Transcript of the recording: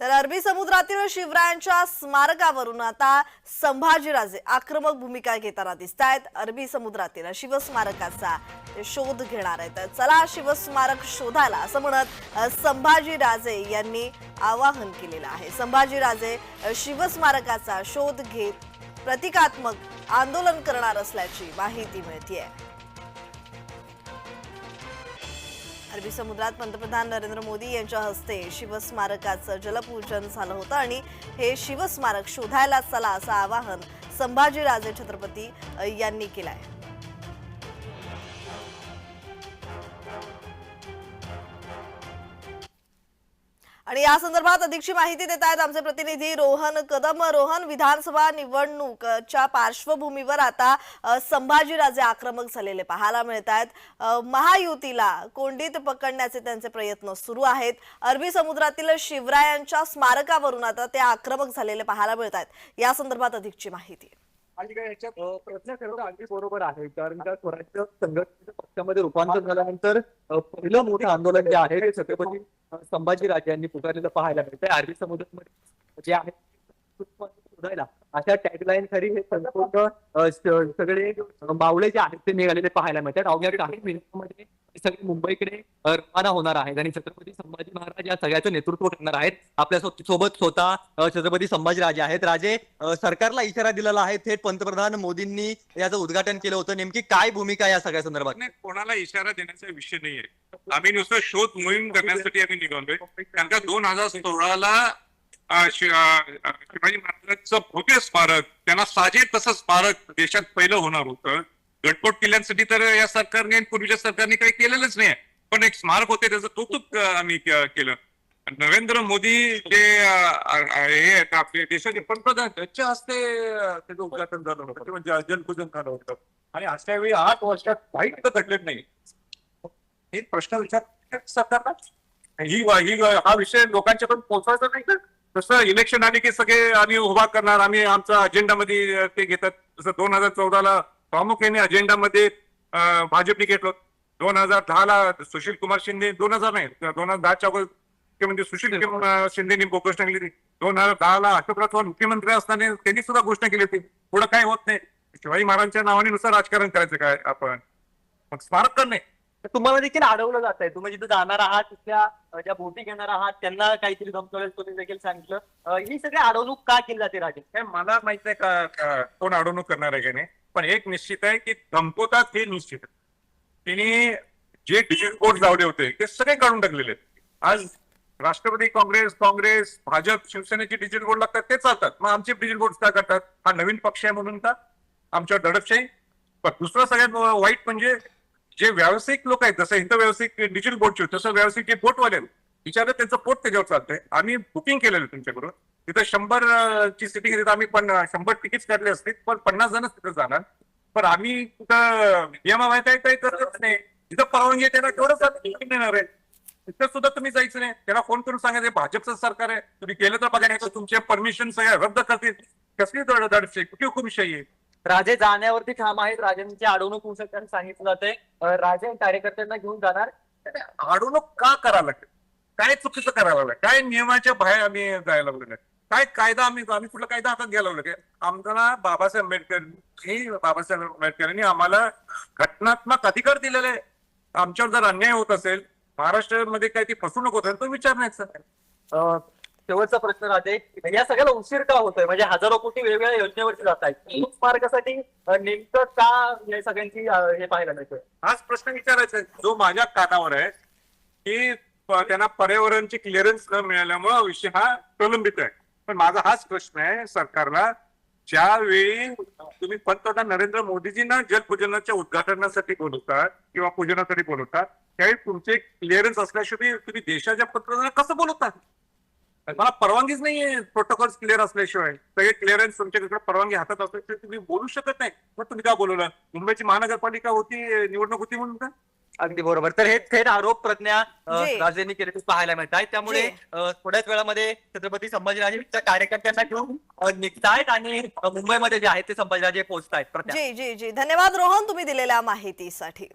तर अरबी समुद्रातील शिवरायांच्या स्मारकावरून आता संभाजीराजे आक्रमक भूमिका घेताना दिसत आहेत अरबी समुद्रातील शिवस्मारकाचा ते शोध घेणार आहेत. चला शिवस्मारक शोधायला असं म्हणत संभाजीराजे यांनी आवाहन केलेलं आहे. संभाजीराजे शिवस्मारकाचा शोध घेत प्रतिकात्मक आंदोलन करणार असल्याची माहिती मिळतीये. अरबी समुद्रात पंतप्रधान नरेंद्र मोदी यांच्या हस्ते शिवस्मारकाचं जलपूजन झालं होतं आणि हे शिवस्मारक शोधायला चला असं आवाहन संभाजीराजे छत्रपती यांनी केलं आहे आणि या संदर्भात अधिकची माहिती देत आहेत आमचे प्रतिनिधी रोहन कदम. रोहन विधानसभा निवडणूकच्या पार्श्वभूमीवर आता संभाजीराजे आक्रमक झालेले पाहायला मिळत आहेत महायुतीला कोंडीत पकडण्याचे त्यांचे प्रयत्न सुरू आहेत. अरबी समुद्रातील शिवरायांच्या स्मारकावरून आता ते आक्रमक झालेले पाहायला मिळत आहेत या संदर्भात अधिकची माहिती. आणि काय ह्याच्यात प्रश्न प्रयत्न अगदी बरोबर आहे. कारण का स्वराज्य संघटनेच्या पक्षामध्ये रूपांतर झाल्यानंतर पहिलं मोठं आंदोलन जे आहे ते छत्रपती संभाजी संभाजीराजे यांनी पुकारलेलं पाहायला मिळतंय अरबी समुद्रामध्ये जे आहे शोधायला. अशा टॅगलाईन खरी हे संपूर्ण सगळे मावळे जे आहेत ते निघालेले पाहायला मिळतात. अवघ्या काही मिनिटांमध्ये सगळे मुंबईकडे रवाना होणार आहेत आणि छत्रपती संभाजी महाराज या सगळ्याचं नेतृत्व करणार आहेत. आपल्यासोबत स्वतः छत्रपती संभाजी राजे आहेत. राजे सरकारला इशारा दिलेला आहे. थेट पंतप्रधान मोदींनी याचं उद्घाटन केलं होतं. नेमकी काय भूमिका या सगळ्या संदर्भात? नाही कोणाला इशारा देण्याचा विषय नाहीये. आम्ही नुसतं शोध मोहीम करण्यासाठी आम्ही निघालोय. कारण का दोन हजार सोळाला शिवाजी महाराजांचं भव्य स्मारक त्यांना साजे तसं स्मारक देशात पहिलं होणार होतं. गडकोट किल्ल्यांसाठी तर या सरकारने पूर्वीच्या सरकारने काही केलेलंच नाही. पण एक स्मारक होते त्याचं कौतुक आम्ही केलं. नरेंद्र मोदी जे हे आहेत आपले देशाचे पंतप्रधान त्यांच्या हस्ते त्याचं उद्घाटन झालं होतं ते म्हणजे जलपूजन झालं होतं. आणि अशा वेळी आठ वर्षात काही तर घडलेलं नाही. हे प्रश्न विचार सरकारला. ही ही हा विषय लोकांच्याकडून पोहोचवायचा नाही का? तसं इलेक्शन आले की सगळे आम्ही उभा करणार आम्ही आमच्या अजेंडामध्ये ते घेतात. जसं दोन हजार चौदाला प्रामुख्याने अजेंडामध्ये भाजपने घेतलं. दोन हजार दहाला सुशील कुमार शिंदे दोन हजार नाही दोन हजार दहाच्या अगोदर मुख्यमंत्री सुशील कुमार शिंदेनी घोषणा केली होती. दोन हजार दहाला अशोकराव चव्हाण मुख्यमंत्री असताना त्यांनी सुद्धा घोषणा केली होती. पुढे काय होत नाही. शिवाजी महाराजांच्या नावाने नुसार राजकारण करायचं काय आपण? मग स्मारक करणे तर तुम्हाला देखील अडवलं जात आहे तुम्ही जिथे जाणार आहात तिथल्या ज्या बोटी घेणार आहात त्यांना काहीतरी धमकवलं तुम्ही देखील सांगितलं. ही सगळी अडवणूक का केली जाते राजे? हे मला माहीत का का कोण अडवणूक करणार आहे की नाही. पण एक निश्चित आहे की धमकवतात हे निश्चित आहे. तिने जे डिजिटल बोर्ड लावले होते ते सगळे काढून टाकलेले आहेत. आज राष्ट्रवादी काँग्रेस काँग्रेस भाजप शिवसेनेचे डिजिटल बोर्ड लागतात ते चालतात. मग आमचे डिजिटल बोर्ड काय करतात हा नवीन पक्ष आहे म्हणून का? आमच्यावर दडपशाही पण दुसरं सगळ्यात वाईट म्हणजे जे व्यावसायिक लोक आहेत जसं इथं व्यावसायिक डिजिटल बोर्डचे तसं व्यावसायिक जे बोटवाले वाले विचारलं त्यांचं पोट त्याच्यावर चालतंय. आम्ही बुकिंग केलेलं तुमच्याकडून. तिथं शंभर ची सिटिंग तिथं आम्ही पण शंभर तिकीट काढले असतील पण पन्नास जणच तिथं जाणार. पण आम्ही तिथं नियमा माहिती आहे काही करतच नाही. तिथं परवानगी आहे त्याला तेवढंच देणार आहे. तिथं सुद्धा तुम्ही जायचं नाही. त्याला फोन करून सांगायचं भाजपचं सरकार आहे. तुम्ही केलं तर बघा नाही तुमचे परमिशन सगळ्या रद्द करतील. कसली दड दडपशाही कुठे हुकुमशाही आहे? राजे जाण्यावरती ठाम आहेत. राजांची अडवणूक होऊ शकते सांगितलं जातंय. अ, राजे कार्यकर्त्यांना घेऊन जाणार. अडवणूक का करायला लागते काय चुकीचं करायला लागलं? काय नियमाच्या बाहेर आम्ही जायला लागलो काय कायदा आम्ही आम्ही कुठला कायदा हातात घ्यायला लागलो आम्हाला बाबासाहेब आंबेडकर हे बाबासाहेब आंबेडकरांनी आम्हाला घटनात्मक अधिकार दिलेले. आमच्यावर जर अन्याय होत असेल महाराष्ट्रामध्ये काही ती फसवणूक होत असेल तर विचारण्याचं शेवटचा प्रश्न राहते. या सगळ्याला उशीर का होतोय? म्हणजे हजारो कोटी वेगवेगळ्या योजनेवरती जात आहेत. स्मारकासाठी अ, नेमकं का या सगळ्यांची हे पाहायला मिळतोय? हाच प्रश्न विचारायचा जो माझ्या कानावर आहे की त्यांना पर्यावरणची क्लिअरन्स न मिळाल्यामुळे विषय हा प्रलंबित आहे. पण माझा हाच प्रश्न आहे सरकारला. ज्यावेळी तुम्ही पंतप्रधान नरेंद्र मोदीजींना जलपूजनाच्या उद्घाटनासाठी बोलवता किंवा पूजनासाठी बोलवता त्यावेळी तुमचे क्लिअरन्स असल्याशिवाय तुम्ही देशाच्या पंतप्रधानांना कसं बोलवता? मला परवानगीच नाहीये प्रोटोकॉल क्लिअर असल्याशिवाय. सगळे क्लिअरन्स तुमच्याकडे परवानगी हातात असल्याशिवाय तुम्ही बोलू शकत नाही. मग तुम्ही का बोलवलं? मुंबईची महानगरपालिका होती निवडणूक होती म्हणून का? अगदी बरोबर. तर हे थेट आरोप प्रज्ञा. राजेंनी केले ते पाहायला मिळत आहेत त्यामुळे थोड्याच वेळामध्ये छत्रपती संभाजीराजेच्या कार्यकर्त्यांना घेऊन निघतायत आणि मुंबईमध्ये जे आहेत ते संभाजीराजे पोहोचतायत जी जी जी. धन्यवाद रोहन तुम्ही दिलेल्या माहितीसाठी.